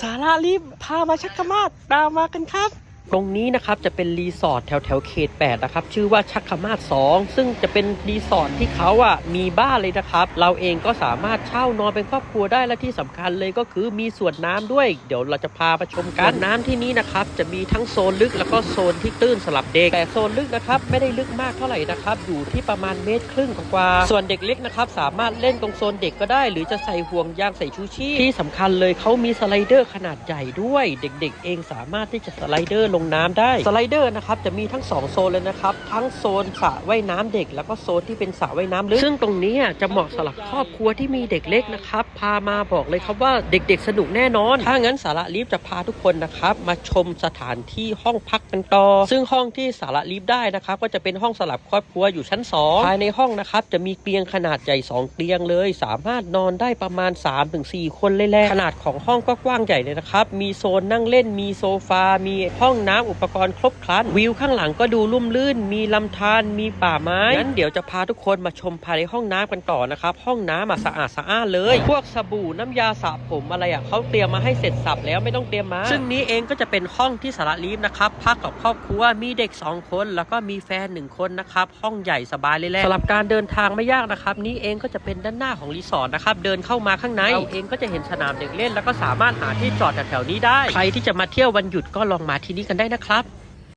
สารารีบพามาชักกะมาศตามมากันครับ ตรงนี้นะครับจะเป็นรีสอร์ทแถวแถวเขต8นะครับชื่อว่าชักขมาศ2ซึ่งจะเป็นรีสอร์ทที่เขาอะมีบ้านเลยนะครับ เราเองก็สามารถเช่านอนเป็นครอบครัวได้และที่สำคัญเลยก็คือมีสวนน้ำด้วย เดี๋ยวเราจะพาไปชมกันนน้ำที่นี้นะครับจะมีทั้งโซนลึกแล้วก็โซนที่ตื้นสลับเด็ก แต่โซนลึกนะครับไม่ได้ลึกมากเท่าไหร่นะครับอยู่ที่ประมาณเมตรครึ่งกว่าส่วนเด็กเล็กนะครับสามารถเล่นตรงโซนเด็กก็ได้ หรือจะใส่ห่วงยางใส่ชูชีพที่สำคัญเลยเขามีสไลเดอร์ขนาดใหญ่ด้วย เด็ก ๆ เองสามารถที่จะสไลเดอร์ลงน้ำได้สไลเดอร์นะครับจะมีทั้ง 2 โซนเลยนะครับ ทั้งโซนสระว่ายน้ำเด็ก แล้วก็โซนที่เป็นสระว่ายน้ำลึกซึ่งตรงนี้จะเหมาะสำหรับครอบครัวที่มีเด็กเล็กนะครับพามาบอกเลยครับว่าเด็กๆ สนุกแน่นอน ถ้างั้นสาระลีฟจะพาทุกคนนะครับมาชมสถานที่ห้องพักกันต่อ ซึ่งห้องที่สาระลีฟได้นะครับก็จะเป็นห้องสำหรับครอบครัวอยู่ชั้น 2 ภายในห้องนะครับจะมีเตียงขนาดใหญ่ 2 เตียงเลย สามารถนอนได้ประมาณ 3-4 คนเลยแหละขนาดของห้องก็กว้างใหญ่เลยนะครับมีโซนนั่งเล่นมีโซฟา มีห้องน้ำอุปกรณ์ครบครันวิวข้างหลังก็ดูลุ่มลื่น มีลำธารมีป่าไม้งั้นเดี๋ยวจะพาทุกคนมาชมภายในห้องน้ำกันต่อนะครับ ห้องน้ำอะสะอาดสะอ้านเลย พวกสบู่น้ำยาสระผมอะไรอะเขาเตรียมมาให้เสร็จสับแล้วไม่ต้องเตรียมมา ซึ่งนี้เองก็จะเป็นห้องที่สาระลีฟนะครับพักกับครอบครัวมีเด็ก 2 คน แล้วก็มีแฟน 1 คนนะครับห้องใหญ่สบายเลยแหละสำหรับการเดินทางไม่ยากนะครับ นี้เองก็จะเป็นด้านหน้าของรีสอร์ทนะครับเดินเข้ามาข้างในเราเองก็จะเห็นสนามเด็กเล่น แล้วก็สามารถหาที่จอดแถวๆนี้ได้ ใครที่จะมาเที่ยววันหยุดก็ลองมาที่นี่กันได้นะครับ